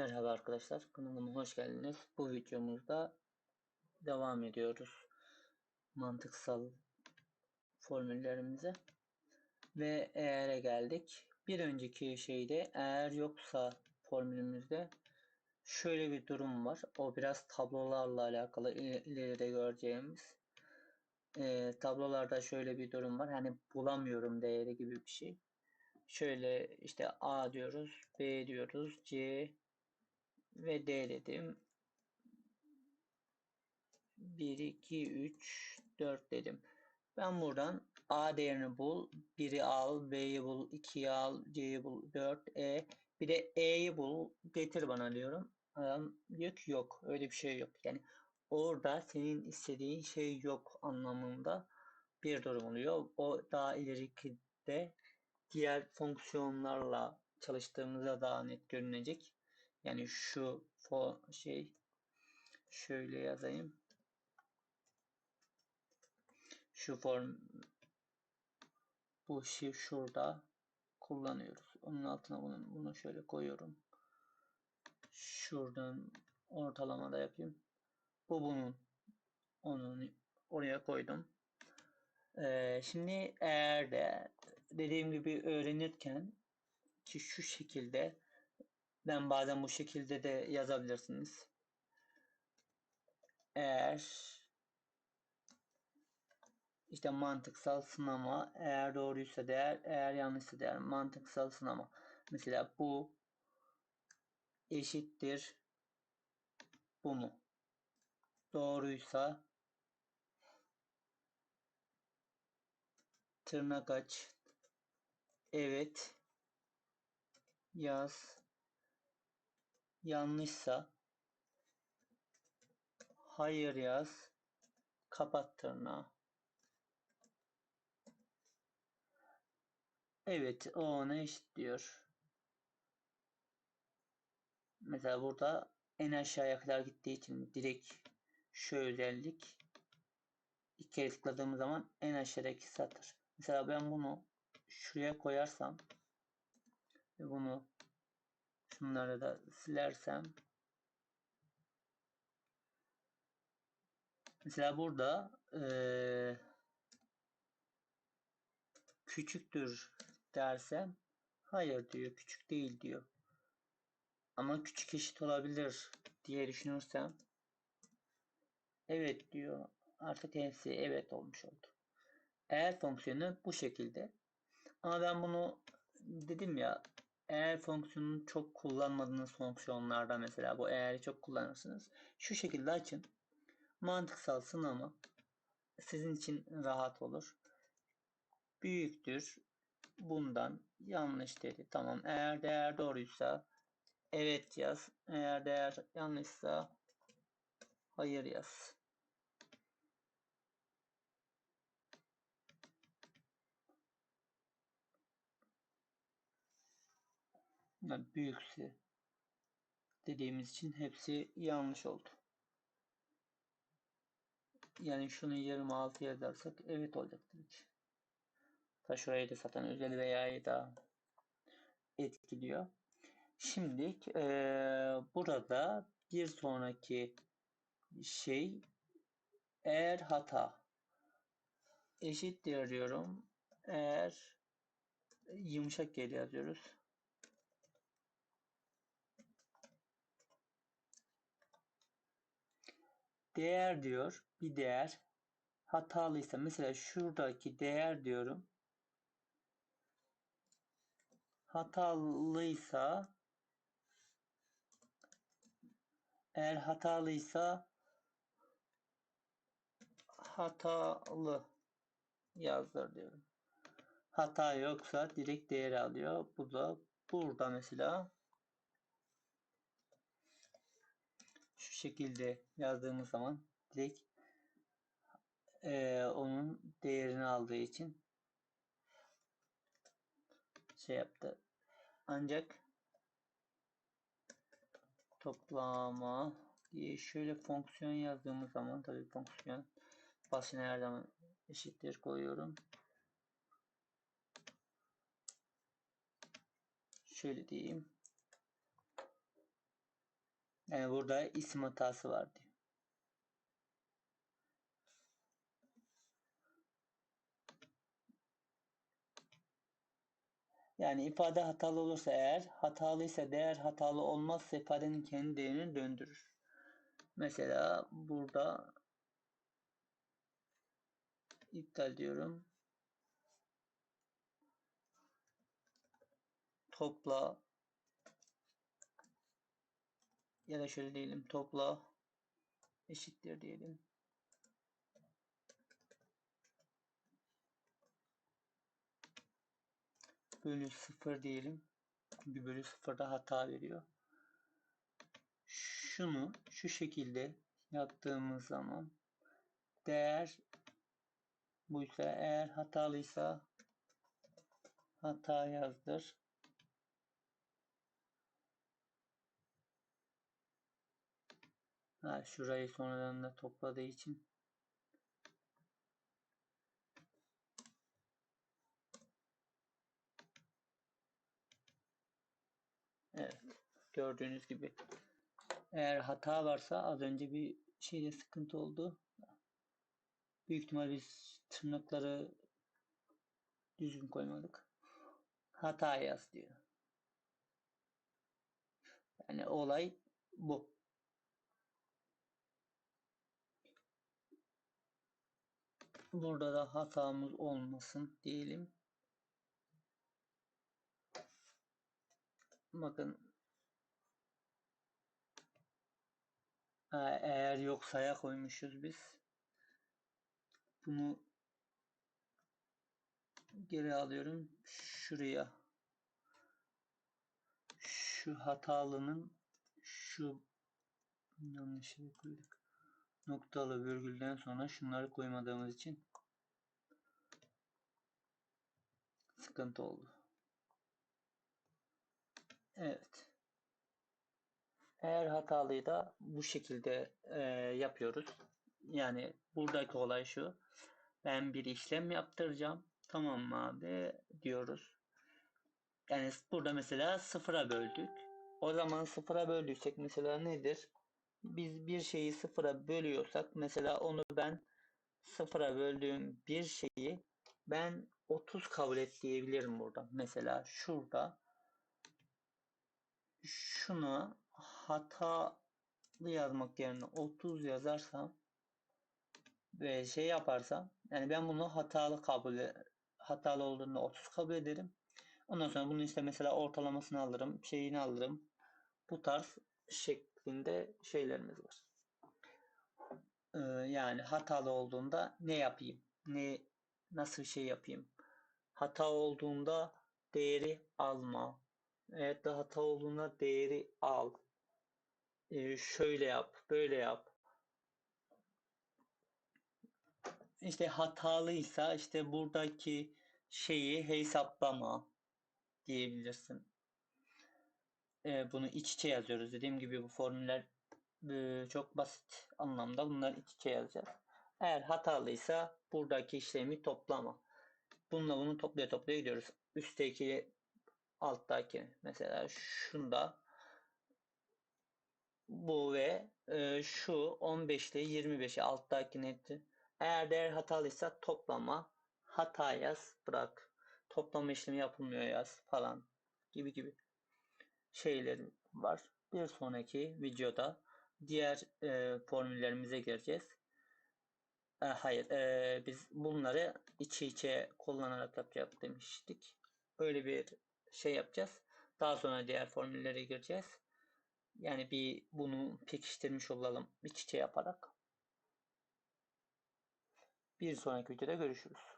Merhaba arkadaşlar, kanalıma hoş geldiniz. Bu videomuzda devam ediyoruz mantıksal formüllerimize ve eğer'e geldik. Bir önceki şeyde eğer yoksa formülümüzde şöyle bir durum var. O biraz tablolarla alakalı ileride göreceğimiz. E, tablolarda şöyle bir durum var. Hani bulamıyorum değeri gibi bir şey. Şöyle işte A diyoruz, B diyoruz, C ve D dedim. 1, 2, 3, 4 dedim. Ben buradan A değerini bul. 1'i al, B'yi bul, 2'yi al, C'yi bul, 4, E. Bir de E'yi bul, getir bana diyorum. Adam diyor ki yok, öyle bir şey yok. Yani orada senin istediğin şey yok anlamında bir durum oluyor. O daha ileriki de diğer fonksiyonlarla çalıştığımızda daha net görünecek. Yani şu for şey şöyle yazayım. Şu form bu şey şurada kullanıyoruz. Onun altına bunu, bunu şöyle koyuyorum. Şuradan ortalamada yapayım. Bu bunun. Onu oraya koydum. Ee, şimdi eğer de dediğim gibi öğrenirken ki şu şekilde ben bazen bu şekilde de yazabilirsiniz. Eğer işte mantıksal sınama eğer doğruysa değer eğer yanlışsa değer mantıksal sınama. Mesela bu eşittir bu mu? Doğruysa tırnak aç evet yaz Yanlışsa hayır yaz. Kapat tırnağı. Evet o ona eşit diyor. Mesela burada en aşağıya kadar gittiği için direkt şu özellik iki kere tıkladığımız zaman en aşağıdaki satır. Mesela ben bunu şuraya koyarsam ve bunu Şunları da silersem. Mesela burada ee, küçüktür dersem hayır diyor küçük değil diyor. Ama küçük eşit olabilir diye düşünürsem evet diyor. Artık hepsi evet olmuş oldu. Eğer fonksiyonu bu şekilde. Ama ben bunu dedim ya eğer fonksiyonunu çok kullanmadığınız fonksiyonlarda mesela bu eğeri çok kullanırsınız. Şu şekilde açın. Mantıksal sınama sizin için rahat olur. Büyüktür. Bundan yanlış dedi. Tamam. Eğer değer doğruysa evet yaz. Eğer değer yanlışsa hayır yaz. Yani büyükse dediğimiz için hepsi yanlış oldu. Yani şunu 26 yazarsak evet olacaktır. Ta şurayı da zaten özel veya da etkiliyor. Şimdi e, burada bir sonraki şey eğer hata eşittir diyorum. Eğer yumuşak geri yazıyoruz. Değer diyor. Bir değer hatalıysa mesela şuradaki değer diyorum. Hatalıysa eğer hatalıysa hatalı yazdır diyorum. Hata yoksa direkt değeri alıyor. Bu da burada mesela şu şekilde yazdığımız zaman direkt e, onun değerini aldığı için şey yaptı. Ancak toplama diye şöyle fonksiyon yazdığımız zaman tabii fonksiyon başına her zaman eşittir koyuyorum. Şöyle diyeyim. Yani burada isim hatası var diyor. Yani ifade hatalı olursa eğer, hatalıysa değer hatalı olmazsa ifadenin kendi değerini döndürür. Mesela burada iptal diyorum. Topla ya da şöyle diyelim topla eşittir diyelim. Bölü 0 diyelim. Bir bölü 0'da hata veriyor. Şunu şu şekilde yaptığımız zaman değer buysa eğer hatalıysa hata yazdır. Ha, şurayı sonradan da topladığı için Evet. Gördüğünüz gibi eğer hata varsa az önce bir şeyde sıkıntı oldu. Büyük ihtimal biz tırnakları düzgün koymadık. Hata yaz diyor. Yani olay bu. Burada da hatamız olmasın diyelim. Bakın eğer yok saya koymuşuz biz. Bunu geri alıyorum. Şuraya şu hatalının şu yanlış yere koyduk. Noktalı virgülden sonra şunları koymadığımız için sıkıntı oldu. Evet. Eğer hatalıyı da bu şekilde e, yapıyoruz. Yani buradaki olay şu. Ben bir işlem yaptıracağım. Tamam mı abi diyoruz. Yani burada mesela sıfıra böldük. O zaman sıfıra böldüysek mesela nedir? Biz bir şeyi sıfıra bölüyorsak mesela onu ben sıfıra böldüğüm bir şeyi ben 30 kabul et diyebilirim burada. Mesela şurada şuna hatalı yazmak yerine 30 yazarsam ve şey yaparsam yani ben bunu hatalı kabul hatalı olduğunda 30 kabul ederim. Ondan sonra bunu işte mesela ortalamasını alırım, şeyini alırım. Bu tarz şeklinde şeylerimiz var. Ee, yani hatalı olduğunda ne yapayım? Ne nasıl şey yapayım? Hata olduğunda değeri alma. Evet de hata olduğunda değeri al. Ee, şöyle yap, böyle yap. İşte hatalıysa işte buradaki şeyi hesaplama diyebilirsin. Ee, bunu iç içe yazıyoruz. Dediğim gibi bu formüller e, çok basit anlamda bunlar iç içe yazacağız. Eğer hatalıysa buradaki işlemi toplama. Bununla bunu toplaya toplaya gidiyoruz. Üstteki alttaki mesela şunda bu ve e, şu 15 ile 25'i alttaki netti. Eğer değer hatalıysa toplama hata yaz bırak. Toplama işlemi yapılmıyor yaz falan gibi gibi şeylerim var. Bir sonraki videoda diğer e, formüllerimize gireceğiz. E, hayır, e, biz bunları içi içe kullanarak yapacağız demiştik. Böyle bir şey yapacağız. Daha sonra diğer formüllere gireceğiz. Yani bir bunu pekiştirmiş olalım iç içe yaparak. Bir sonraki videoda görüşürüz.